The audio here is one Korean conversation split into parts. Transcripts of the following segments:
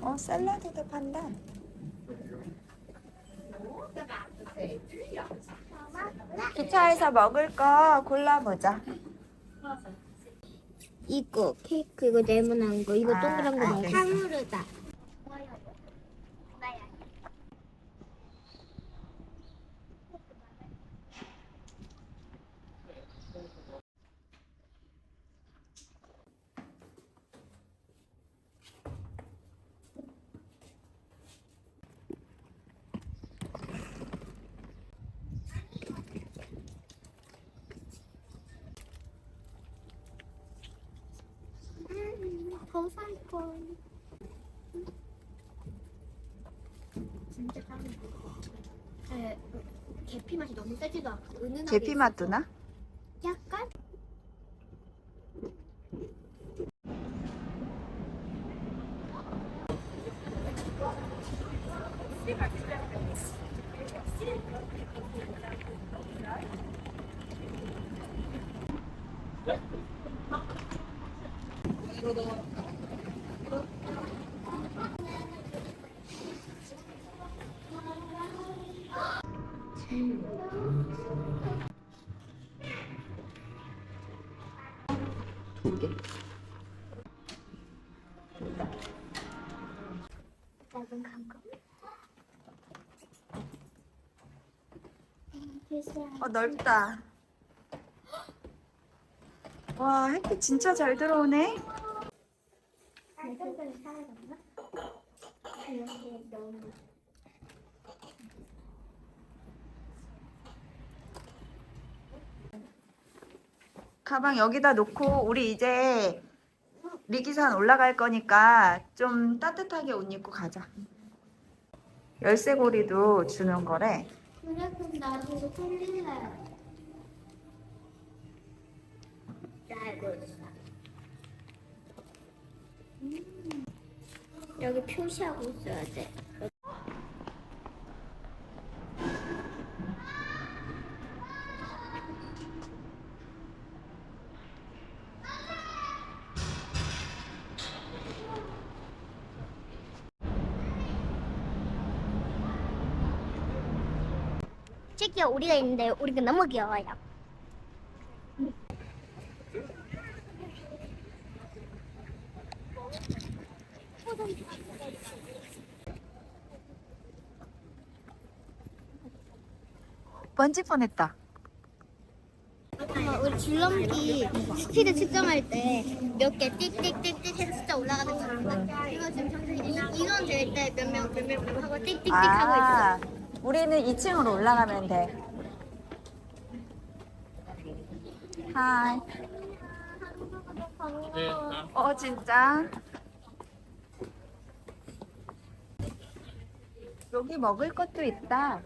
어, 샐러드도 판다. 기차에서 먹을 거 골라보자. 이거 케이크 이거 네모난 거 이거 아, 동그란 거 말고 알겠어. 탕후루다. 계피 맛이 너무 세지도 않고 은은하게. 제피 맛도 나? 약간 두 개. 작은 감각. 어, 넓다. 와, 햇빛 진짜 잘 들어오네. 발전기를 사야겠나? 이렇게 가방 여기다 놓고 우리 이제 리기산 올라갈 거니까 좀 따뜻하게 옷 입고 가자. 열쇠고리도 주는 거래. 그래 그럼 나도 이거 콜릴래 나 알고 여기 표시하고 있어야 돼 우리가 있는데 우리가 너무 귀여워요. 번지 뻔했다. 어, 우리 줄넘기 스피드 측정할 때 몇 개 띡띡띡띡 해서 숫자 올라가는 거? 이거 지금 정상 이- 인원 될 때 몇 명 몇 명 하고 띡띡띡 하고 아, 있어. 우리는 2층으로 올라가면 돼. 하이. 어, 진짜? 여기 먹을 것도 있다.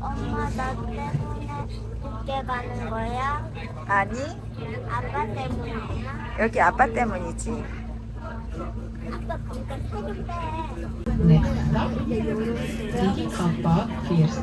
엄마 나 때문에 늦게 가는 거야? 아니, 아빠 때문이야? 여기 아빠 때문이지. 아빠 때 Tiki Kappa first.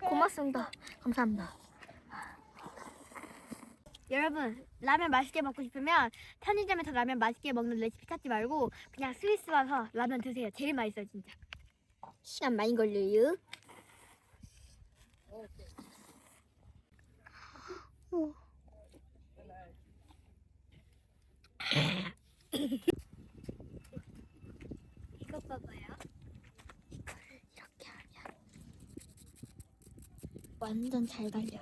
고맙습니다. 감사합니다. 여러분 라면 맛있게 먹고 싶으면 편의점에서 라면 맛있게 먹는 레시피 찾지 말고 그냥 스위스 와서 라면 드세요. 제일 맛있어요 진짜. 시간 많이 걸려요. 오. 이거 봐봐요. 이거를 이렇게 하면 완전 잘 달려요.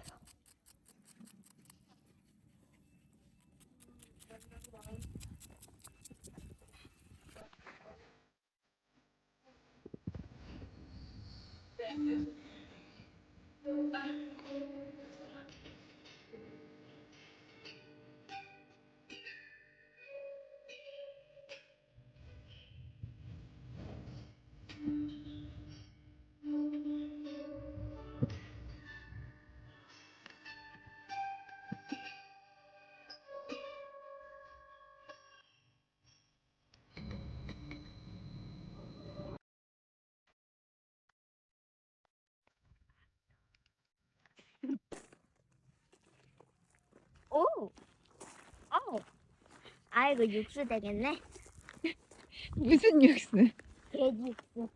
오, 어, 아 이거 육수 되겠네. 무슨 육수? 돼지 육수.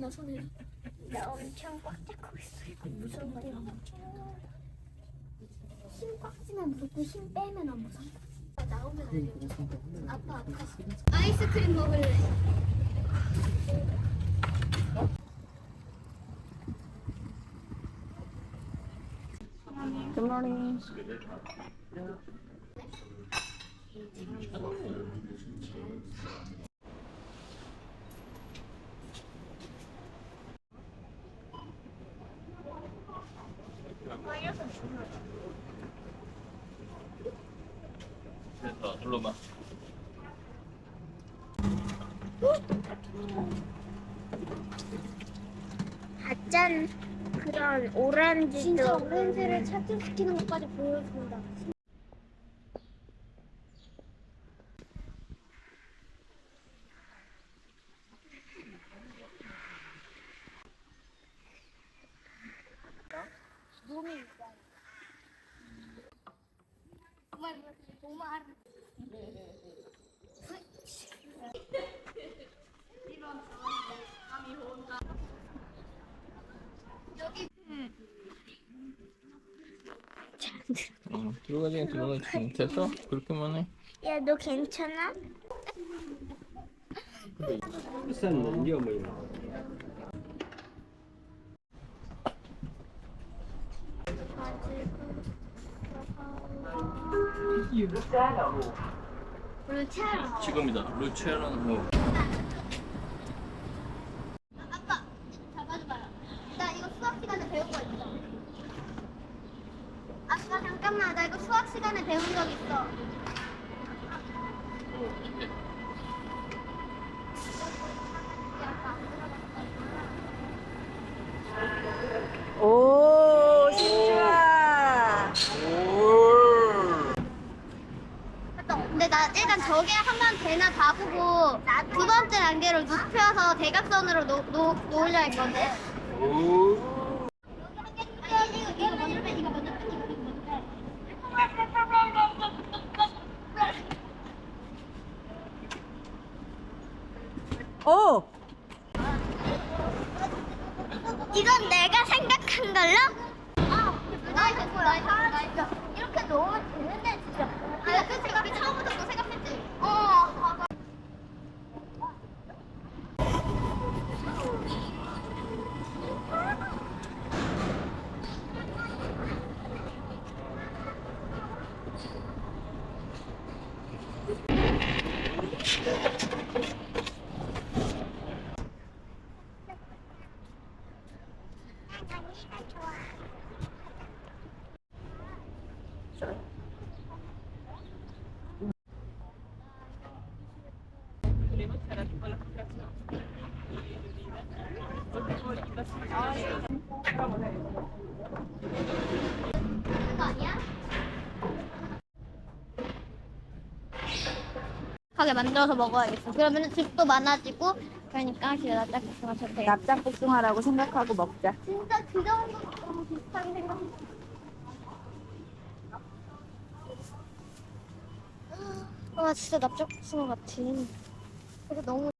나 손에. 나 엄청 꽉 잡고 있어. 무서운 거야. 힘꽉 쥐면 무섭고 힘 빼면 안 무서워. 아빠 아파. 아이스크림 먹을래. 됐다 눌러봐. 가짠. 그런 오렌지도 진짜 오렌지를 착즙시키는 것까지 보여준다. 몸이 있어요. 정말 정말 여기 어, 들어가지 들어가지 됐어? 그렇게만 해 야 너 괜찮아? 비싼 이거 뭐 루체로 지금이다 루체라는 뭐 아빠 잡아줘봐요 나 이거 수학 시간에 배운 거 있어 아빠 잠깐만 나 이거 수학 시간에 배운 적 있어 오, 신주아. 근데 나 일단 저게 한번 되나 봐보고 두 번째 단계로 눕혀서 대각선으로 놓, 놓, 놓으려 했거든 이거, 이거 이거 이거. 오, 이건 내가 생각한 걸로? 아, 나이스, 나이스, 나이스. 이렇게 넣으 하게 만들어서 먹어야겠어. 그러면 집도 많아지고 그러니까 기회 납작복숭아 좋대. 납작복숭아라고 생각하고 먹자. 진짜 그 정도 비슷하게 생각해. 아 진짜 납작복숭아 같아. 그래서 너무